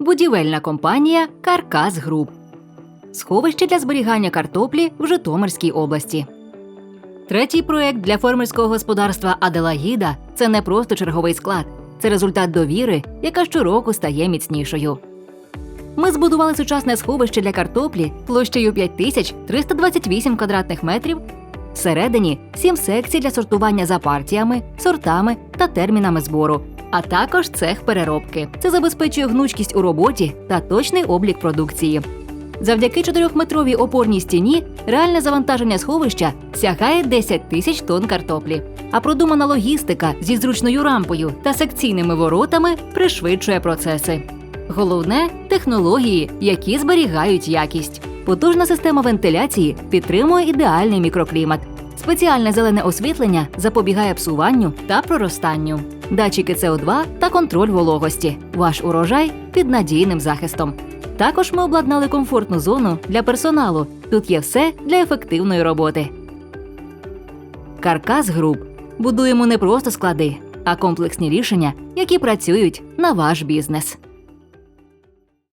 будівельна компанія Каркас Груп. Сховище для зберігання картоплі в Житомирській області. Третій проект для фермерського господарства Аделаїда це не просто черговий склад, це результат довіри, яка щороку стає міцнішою. Ми збудували сучасне сховище для картоплі площею 5328 квадратних метрів. Всередині сім секцій для сортування за партіями, сортами та термінами збору, а також цех переробки. Це забезпечує гнучкість у роботі та точний облік продукції. Завдяки чотирьохметровій опорній стіні реальне завантаження сховища сягає 10 тисяч тонн картоплі. А продумана логістика зі зручною рампою та секційними воротами пришвидшує процеси. Головне технології, які зберігають якість. Потужна система вентиляції підтримує ідеальний мікроклімат. Спеціальне зелене освітлення запобігає псуванню та проростанню. Датчики СО2 та контроль вологості. Ваш урожай під надійним захистом. Також ми обладнали комфортну зону для персоналу. Тут є все для ефективної роботи. Каркас груп будуємо не просто склади, а комплексні рішення, які працюють на ваш бізнес.